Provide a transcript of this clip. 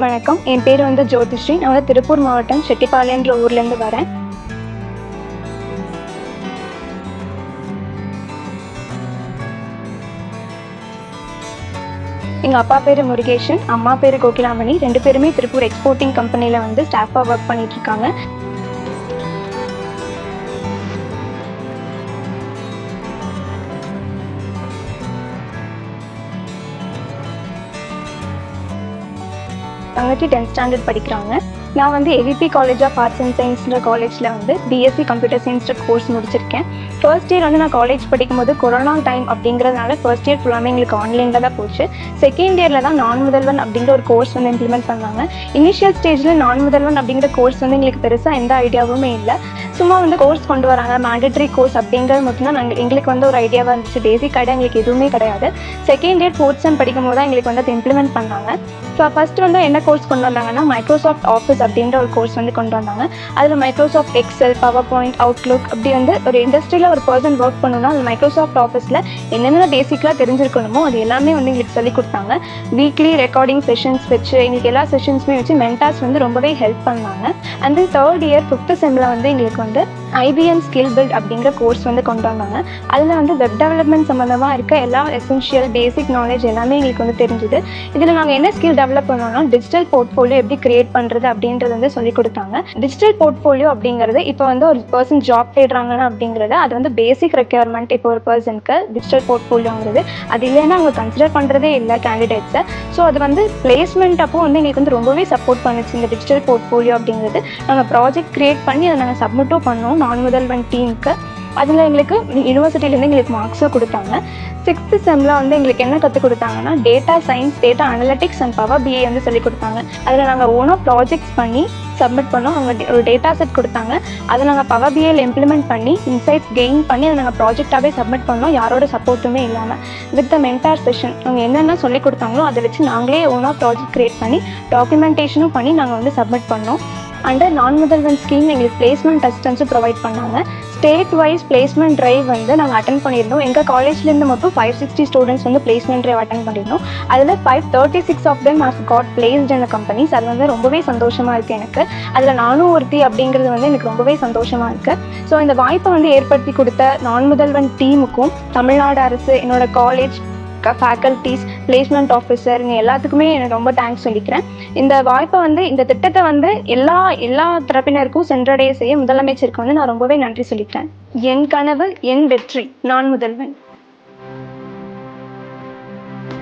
வணக்கம். என் பேர் வந்து ஜோதிஸ்ரீ. நான் வந்து திருப்பூர் மாவட்டம் செட்டிப்பாளையன்ற ஊர்லேருந்து வரேன். எங்கள் அப்பா பேர் முருகேஷன் அம்மா பேர் கோகிலாமணி. ரெண்டு பேருமே திருப்பூர் எக்ஸ்போர்ட்டிங் கம்பெனியில் வந்து ஸ்டாஃபாக ஒர்க் பண்ணிட்டு இருக்காங்க. தங்கச்சி டென்த் ஸ்டாண்டர்ட் படிக்கிறாங்க. நான் வந்து EVP college of arts and சயின்ஸ்ன்ற காலேஜில் வந்து பிஎஸ்சி கம்ப்யூட்டர் சயின்ஸ்ன்ற கோர்ஸ் முடிச்சிருக்கேன். ஃபர்ஸ்ட் இயர் வந்து நான் காலேஜ் படிக்கும்போது கொரோனா டைம் அப்படிங்கிறதுனால ஃபர்ஸ்ட் இயர் ஃபுல்லாமே எங்களுக்கு ஆன்லைனில் தான் போச்சு. செகண்ட் இயரில் தான் நான் முதல்வன் அப்படிங்கிற ஒரு கோர்ஸ் வந்து இம்ப்ளிமெண்ட் பண்ணாங்க. இனிஷியல் ஸ்டேஜில் நான் முதல்வன் அப்படிங்கிற கோர்ஸ் வந்து எங்களுக்கு பெருசாக எந்த ஐடியாவுமே இல்லை. சும்மா வந்து கோர்ஸ் கொண்டு வராங்க. மேண்டட்ரி கோர்ஸ் அப்படிங்கிறது மட்டும்தான் நாங்கள் எங்களுக்கு வந்து ஒரு ஐடியாவாக இருந்துச்சு. பேசிக் கடை எங்களுக்கு எதுவுமே கிடையாது. செகண்ட் இயர் ஃபோர்த் செம் படிக்கும் போது தான் எங்களுக்கு வந்து அதை இம்ப்ளிமெண்ட் பண்ணாங்க. ஸோ ஃபஸ்ட்டு வந்து என்ன கோர்ஸ் கொண்டு வந்தாங்கன்னா மைக்ரோசாஃப்ட் ஆஃபீஸ் அப்படின்ற ஒரு கோர்ஸ் வந்து கொண்டு வந்தாங்க. அதில் Microsoft Excel PowerPoint Outlook அப்படி வந்து ஒரு இண்டஸ்ட்ரியில் ஒரு பர்சன் ஒர்க் பண்ணணும்னா அந்த மைக்ரோசாஃப்ட் ஆஃபீஸில் என்னென்ன பேசிக்கலாக தெரிஞ்சிருக்கணுமோ அது எல்லாமே வந்து எங்களுக்கு சொல்லி கொடுத்தாங்க. வீக்லி ரெக்கார்டிங் செஷன்ஸ் வச்சு எங்களுக்கு எல்லா செஷன்ஸுமே வச்சு மென்டாஸ் வந்து ரொம்பவே ஹெல்ப் பண்ணாங்க. And then third year fifth செம்மில் வந்து எங்களுக்கு வந்து ஐபிஎம் ஸ்கில் பில்ட் அப்படிங்கிற கோர்ஸ் வந்து கொண்டு வந்தாங்க. அதில் வந்து வெப் டெவலப்மெண்ட் சம்மந்தமாக இருக்க எல்லா எசென்ஷியல் பேசிக் நாலேஜ் எல்லாமே எங்களுக்கு வந்து தெரிஞ்சுது. இதில் நாங்கள் என்ன ஸ்கில் டெவலப் பண்ணோம்னா டிஜிட்டல் போர்ட்ஃபோலியோ எப்படி கிரியேட் பண்ணுறது அப்படின்றது வந்து சொல்லி கொடுத்தாங்க. டிஜிட்டல் போர்ட்ஃபோலியோ அப்படிங்கிறது இப்போ வந்து ஒரு பர்சன் ஜாப் தேடுறாங்கன்னா அப்படிங்கிறது அது வந்து பேசிக் ரெக்யர்மெண்ட் இப்போ ஒரு பர்சனுக்கு டிஜிட்டல் போர்ட்ஃபோலியோங்கிறது அது இல்லைன்னா அவங்க கன்சிடர் பண்ணுறதே இல்லை கேண்டிடேட்ஸை ஸோ அது வந்து பிளேஸ்மெண்ட் அப்போ வந்து எங்களுக்கு வந்து ரொம்பவே சப்போர்ட் பண்ணுச்சு இந்த டிஜிட்டல் போர்ட்ஃபோலியோ அப்படிங்கிறது. நாங்கள் ப்ராஜெக்ட் கிரியேட் பண்ணி அதை நாங்கள் சப்மிட்டும் பண்ணோம். மாணவர்கள் முதல்வன் டீமுக்கு. அதில் எங்களுக்கு யூனிவர்சிட்டியிலேருந்து எங்களுக்கு மார்க்ஸும் கொடுத்தாங்க. சிக்ஸ்த்து செம்மில் வந்து எங்களுக்கு என்ன கற்றுக் கொடுத்தாங்கன்னா data science data analytics and power BI வந்து சொல்லி கொடுத்தாங்க. அதில் நாங்கள் ஓனாக ப்ராஜெக்ட்ஸ் பண்ணி சப்மிட் பண்ணோம். அவங்க ஒரு டேட்டா செட் கொடுத்தாங்க. அதை நாங்கள் பவர் பிஏல இம்ப்ளிமெண்ட் பண்ணி இன்சைட்ஸ் கெயின் பண்ணி அதை நாங்கள் ப்ராஜெக்டாகவே சப்மிட் பண்ணோம். யாரோட சப்போர்ட்டுமே இல்லாமல் வித் த மென்டார் செஷன் அவங்க என்னென்ன சொல்லி கொடுத்தாங்களோ அதை வச்சு நாங்களே ஓனாக ப்ராஜெக்ட் க்ரியேட் பண்ணி டாக்குமெண்டேஷனும் பண்ணி நாங்கள் வந்து சப்மிட் பண்ணோம். அண்டர் நான் முதல்வன் ஸ்கீம் எங்களுக்கு பிளேஸ்மெண்ட் அசிஸ்டன்ஸும் ப்ரொவைட் பண்ணாங்க. ஸ்டேட் வைஸ் பிளேஸ்மெண்ட் ட்ரைவ் வந்து நாங்கள் அட்டன் பண்ணியிருந்தோம். எங்கள் காலேஜ்லேருந்து மட்டும் ஃபைவ் சிக்ஸ்டி ஸ்டூடெண்ட்ஸ் வந்து பிளேஸ்மெண்ட் ட்ரைவ் அட்டன் பண்ணியிருந்தோம். அதில் five thirty six of them have got placed இந்த கம்பெனிஸ் அது வந்து ரொம்பவே சந்தோஷமாக இருக்குது எனக்கு. அதில் நானும் ஒருத்தி அப்படிங்கிறது வந்து எனக்கு ரொம்பவே சந்தோஷமாக இருக்குது ஸோ இந்த வாய்ப்பை வந்து ஏற்படுத்தி கொடுத்த நான் முதல்வன் டீமுக்கும் தமிழ்நாடு அரசு என்னோட காலேஜ் ஃபேக்கல்ட்டிஸ் பிளேஸ்மெண்ட் ஆஃபீஸர் இங்கே எல்லாத்துக்குமே எனக்கு ரொம்ப தேங்க்ஸ் சொல்லிக்கிறேன். இந்த வாய்ப்பை வந்து இந்த திட்டத்தை வந்து எல்லா எல்லா தரப்பினருக்கும் சென்றடைய செய்ய முதலமைச்சருக்கு வந்து நான் ரொம்பவே நன்றி சொல்லிக்கிறேன். என் கனவு என் வெற்றி நான் முதல்வன்.